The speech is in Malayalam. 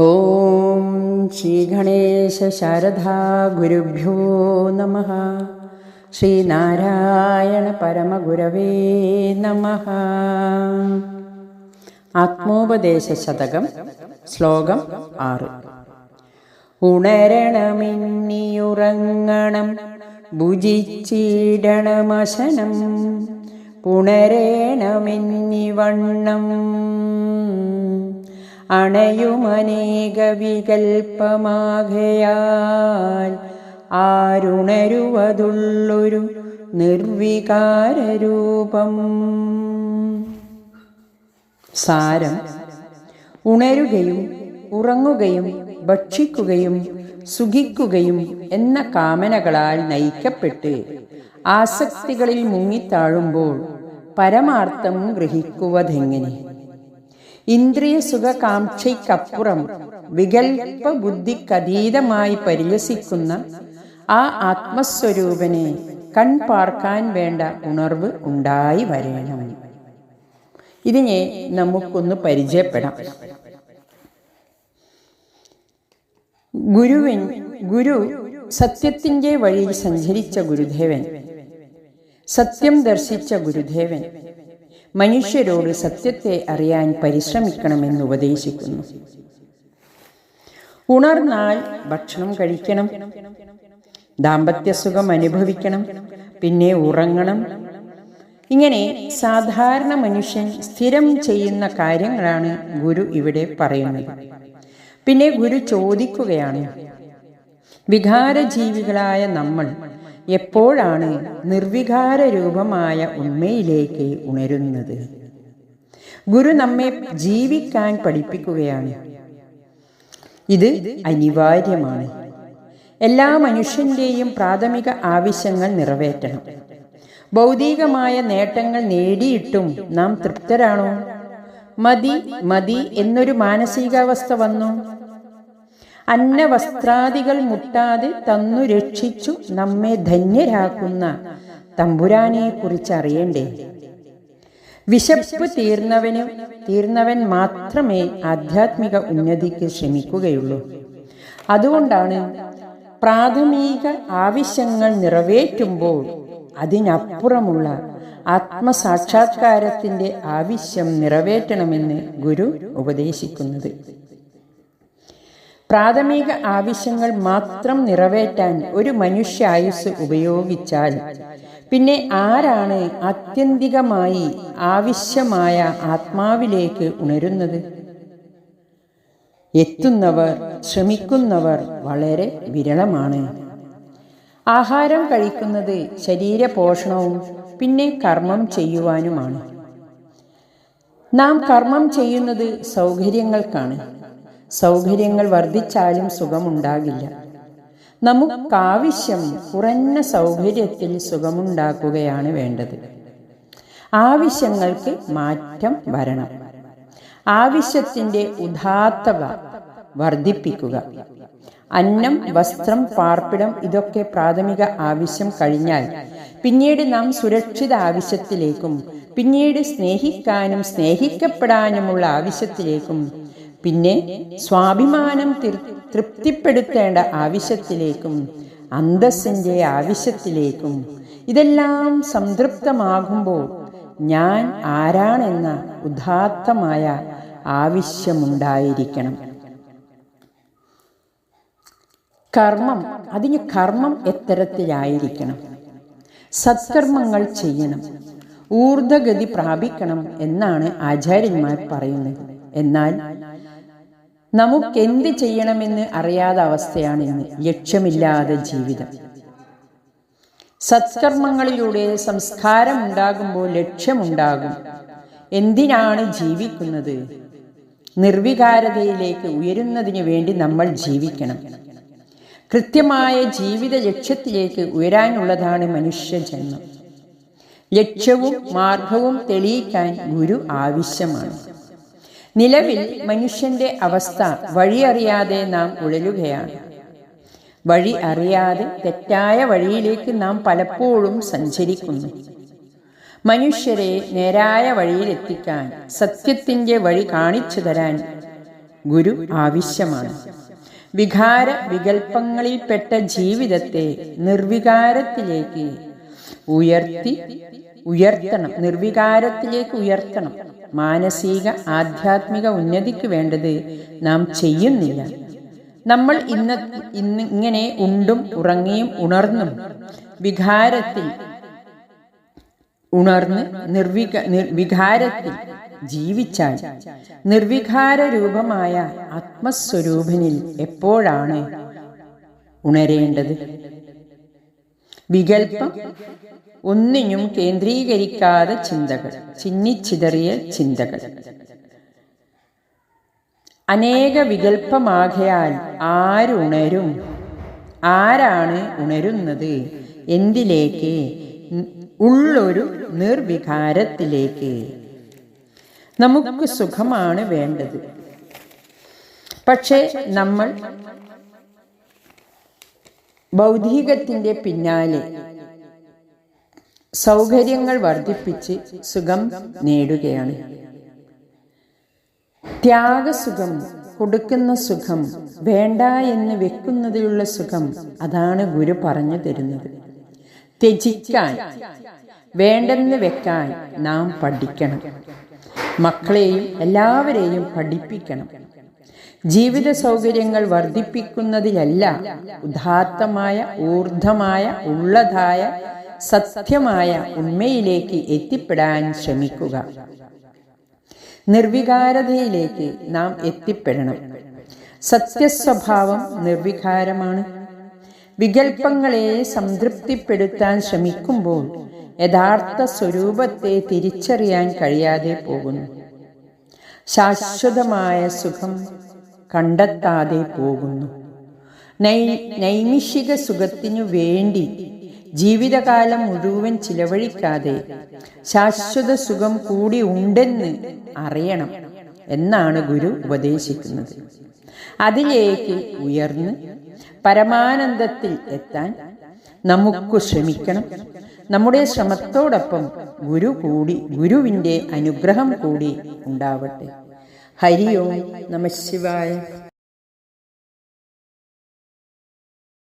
ഓം ശ്രീഗണേശ ശാരദാ ഗുരുഭ്യോ നമ. ശ്രീനാരായണ പരമഗുരവേ നമ. ആത്മോപദേശ ശതകം ശ്ലോകം ആറ്. ഉണരണമിന്നിയുറങ്ങണം ഭുജിച്ചിടണമശനം പുണരേണമെന്നിവണ്ണം. അണയുമനേക വികൽപ്പമാകയാൽ ആരുണരുവതുള്ളൊരു നിർവികാരരൂപം. സാരം. ഉണരുകയും ഉറങ്ങുകയും ഭക്ഷിക്കുകയും സുഖിക്കുകയും എന്ന കാമനകളാൽ നയിക്കപ്പെട്ട് ആസക്തികളിൽ മുങ്ങിത്താഴുമ്പോൾ പരമാർത്ഥം ഗ്രഹിക്കുവതെങ്ങനെ? ഇന്ദ്രിയ സുഖകാംക്ഷയ്ക്കപ്പുറം വികൽപ്പ ബുദ്ധിക്കതീതമായി പരിലസിക്കുന്ന ആ ആത്മസ്വരൂപനെ കൺപാർക്കാൻ വേണ്ട ഉണർവ് ഉണ്ടായി വരണം. ഇതിനെ നമുക്കൊന്ന് പരിചയപ്പെടാം. ഗുരുവിൻ ഗുരു സത്യത്തിന്റെ വഴിയിൽ സഞ്ചരിച്ച ഗുരുദേവൻ സത്യം ദർശിച്ച ഗുരുദേവൻ മനുഷ്യരോട് സത്യത്തെ അറിയാൻ പരിശ്രമിക്കണമെന്ന് ഉപദേശിക്കുന്നു. ഉണർന്നാൽ ഭക്ഷണം കഴിക്കണം. ദാമ്പത്യ സുഖം അനുഭവിക്കണം. പിന്നെ ഉറങ്ങണം. ഇങ്ങനെ സാധാരണ മനുഷ്യൻ സ്ഥിരം ചെയ്യുന്ന കാര്യങ്ങളാണ് ഗുരു ഇവിടെ പറയുന്നത്. പിന്നെ ഗുരു ചോദിക്കുകയാണ് വികാരജീവികളായ നമ്മൾ എപ്പോഴാണ് നിർവികാര രൂപമായ ഉണ്മയിലേക്ക് ഉണരുന്നത്? ഗുരു നമ്മെ ജീവിക്കാൻ പഠിപ്പിക്കുകയാണ്. ഇത് അനിവാര്യമാണ്. എല്ലാ മനുഷ്യന്റെയും പ്രാഥമിക ആവശ്യങ്ങൾ നിറവേറ്റണം. ഭൗതികമായ നേട്ടങ്ങൾ നേടിയിട്ടും നാം തൃപ്തരാണോ? മതി മതി എന്നൊരു മാനസികാവസ്ഥ വന്നു. അന്നവസ്ത്രാദികൾ മുട്ടാതെ തന്നു രക്ഷിച്ചു നമ്മെ ധന്യരാക്കുന്ന തമ്പുരാനെ കുറിച്ച് അറിയണ്ടേ വിശപ്പ് തീർന്നവന് തീർന്നവൻ മാത്രമേ ആധ്യാത്മിക ഉന്നതിക്ക് ശ്രമിക്കുകയുള്ളൂ. അതുകൊണ്ടാണ് പ്രാഥമിക ആവശ്യങ്ങൾ നിറവേറ്റുമ്പോൾ അതിനപ്പുറമുള്ള ആത്മസാക്ഷാത്കാരത്തിന്റെ ആവശ്യം നിറവേറ്റണമെന്ന് ഗുരു ഉപദേശിക്കുന്നത്. പ്രാഥമിക ആവശ്യങ്ങൾ മാത്രം നിറവേറ്റാൻ ഒരു മനുഷ്യ ആയുസ് ഉപയോഗിച്ചാൽ പിന്നെ ആരാണ് ആത്യന്തികമായി ആവശ്യമായ ആത്മാവിലേക്ക് ഉണരുന്നത്? എത്തുന്നവർ ശ്രമിക്കുന്നവർ വളരെ വിരളമാണ്. ആഹാരം കഴിക്കുന്നത് ശരീരപോഷണവും പിന്നെ കർമ്മം ചെയ്യുവാനുമാണ്. നാം കർമ്മം ചെയ്യുന്നത് സൗകര്യങ്ങൾക്കാണ്. സൗകര്യങ്ങൾ വർദ്ധിച്ചാലും സുഖമുണ്ടാകില്ല. നമുക്കാവശ്യം കുറഞ്ഞ സൗകര്യത്തിൽ സുഖമുണ്ടാക്കുകയാണ് വേണ്ടത്. ആവശ്യങ്ങൾക്ക് മാറ്റം വരണം. ആവശ്യത്തിന്റെ ഉദാത്തത വർദ്ധിപ്പിക്കുക. അന്നം വസ്ത്രം പാർപ്പിടം ഇതൊക്കെ പ്രാഥമിക ആവശ്യം കഴിഞ്ഞാൽ പിന്നീട് നാം സുരക്ഷിത ആവശ്യത്തിലേക്കും പിന്നീട് സ്നേഹിക്കാനും സ്നേഹിക്കപ്പെടാനുമുള്ള ആവശ്യത്തിലേക്കും പിന്നെ സ്വാഭിമാനം തൃപ്തിപ്പെടുത്തേണ്ട ആവശ്യത്തിലേക്കും അന്തസ്സിന്റെ ആവശ്യത്തിലേക്കും ഇതെല്ലാം സംതൃപ്തമാകുമ്പോൾ ഞാൻ ആരാണെന്ന ഉദാത്തമായ ആവശ്യമുണ്ടായിരിക്കണം. കർമ്മം അതിന് കർമ്മം എത്തരത്തിലായിരിക്കണം. സത്കർമ്മങ്ങൾ ചെയ്യണം. ഊർധഗതി പ്രാപിക്കണം എന്നാണ് ആചാര്യന്മാർ പറയുന്നത്. എന്നാൽ നമുക്കെന്ത് ചെയ്യണമെന്ന് അറിയാത്ത അവസ്ഥയാണ് ഇന്ന് ലക്ഷ്യമില്ലാതെ ജീവിതം. സത്കർമ്മങ്ങളിലൂടെ സംസ്കാരം ഉണ്ടാകുമ്പോൾ ലക്ഷ്യമുണ്ടാകും. എന്തിനാണ് ജീവിക്കുന്നത്? നിർവികാരതയിലേക്ക് ഉയരുന്നതിന് വേണ്ടി നമ്മൾ ജീവിക്കണം. കൃത്യമായ ജീവിത ലക്ഷ്യത്തിലേക്ക് ഉയരാനുള്ളതാണ് മനുഷ്യ ജന്മം ലക്ഷ്യവും മാർഗവും തെളിയിക്കാൻ ഗുരു ആവശ്യമാണ്. നിലവിൽ മനുഷ്യന്റെ അവസ്ഥ വഴിയറിയാതെ നാം ഉഴലുകയാണ്. വഴി അറിയാതെ തെറ്റായ വഴിയിലേക്ക് നാം പലപ്പോഴും സഞ്ചരിക്കുന്നു. മനുഷ്യരെ നേരായ വഴിയിലെത്തിക്കാൻ സത്യത്തിന്റെ വഴി കാണിച്ചു തരാൻ ഗുരു ആവശ്യമാണ്. വികാര വികൽപ്പങ്ങളിൽപ്പെട്ട ജീവിതത്തെ നിർവികാരത്തിലേക്ക് ഉയർത്തി ഉയർത്തണം നിർവികാരത്തിലേക്ക് ഉയർത്തണം. മാനസിക ആധ്യാത്മിക ഉന്നതിക്ക് വേണ്ടത് നാം ചെയ്യുന്നില്ല. നമ്മൾ ഇന്ന് ഇന്ന് ഇങ്ങനെ ഉണ്ടും ഉറങ്ങിയും ഉണർന്നും വികാരത്തിൽ ഉണർന്ന് നിർവിക വികാരത്തിൽ ജീവിച്ചാൽ നിർവികാര രൂപമായ ആത്മസ്വരൂപനിൽ എപ്പോഴാണ് ഉണരേണ്ടത്? വികൽപ്പം ഒന്നിനും കേന്ദ്രീകരിക്കാതെ ചിന്തകൾ ചിന്നിച്ചിതറിയ ചിന്തകൾ. അനേക വികൽപ്പമാകയാൽ ആരുണരും ആരാണ് ഉണരുന്നത്? എന്തിലേക്ക്? ഉള്ളൊരു നിർവികാരത്തിലേക്ക്. നമുക്ക് സുഖമാണ് വേണ്ടത്. പക്ഷേ നമ്മൾ ഭൗതികത്തിന്റെ പിന്നാലെ സൗകര്യങ്ങൾ വർദ്ധിപ്പിച്ച് സുഖം നേടുകയാണ്. ത്യാഗസുഖം കൊടുക്കുന്ന സുഖം വേണ്ട എന്ന് വെക്കുന്നതിലുള്ള സുഖം അതാണ് ഗുരു പറഞ്ഞു തരുന്നത്. ത്യജിക്കാൻ വേണ്ടെന്ന് വെക്കാൻ നാം പഠിക്കണം. മക്കളെയും എല്ലാവരെയും പഠിപ്പിക്കണം. ജീവിത സൗകര്യങ്ങൾ വർദ്ധിപ്പിക്കുന്നതിലല്ല ഉദാത്തമായ ഊർധമായ ഉള്ളതായ സത്യമായ ഉണ്മയിലേക്ക് എത്തിപ്പെടാൻ ശ്രമിക്കുക. നിർവികാരതയിലേക്ക് നാം എത്തിപ്പെടണം. സത്യസ്വഭാവം നിർവികാരമാണ്. വികൽപ്പങ്ങളെ സംതൃപ്തിപ്പെടുത്താൻ ശ്രമിക്കുമ്പോൾ യഥാർത്ഥ സ്വരൂപത്തെ തിരിച്ചറിയാൻ കഴിയാതെ പോകുന്നു. ശാശ്വതമായ സുഖം കണ്ടെത്താതെ പോകുന്നു. നൈ നൈമിഷിക സുഖത്തിനു വേണ്ടി ജീവിതകാലം മുഴുവൻ ചിലവഴിക്കാതെ ശാശ്വത സുഖം കൂടി ഉണ്ടെന്ന് അറിയണം എന്നാണ് ഗുരു ഉപദേശിക്കുന്നത്. അതിലേക്ക് ഉയർന്ന് പരമാനന്ദത്തിൽ എത്താൻ നമുക്ക് ശ്രമിക്കണം. നമ്മുടെ ശ്രമത്തോടൊപ്പം ഗുരു കൂടി ഗുരുവിന്റെ അനുഗ്രഹം കൂടി ഉണ്ടാവട്ടെ. ഹരി ഓം നമ ശിവായ.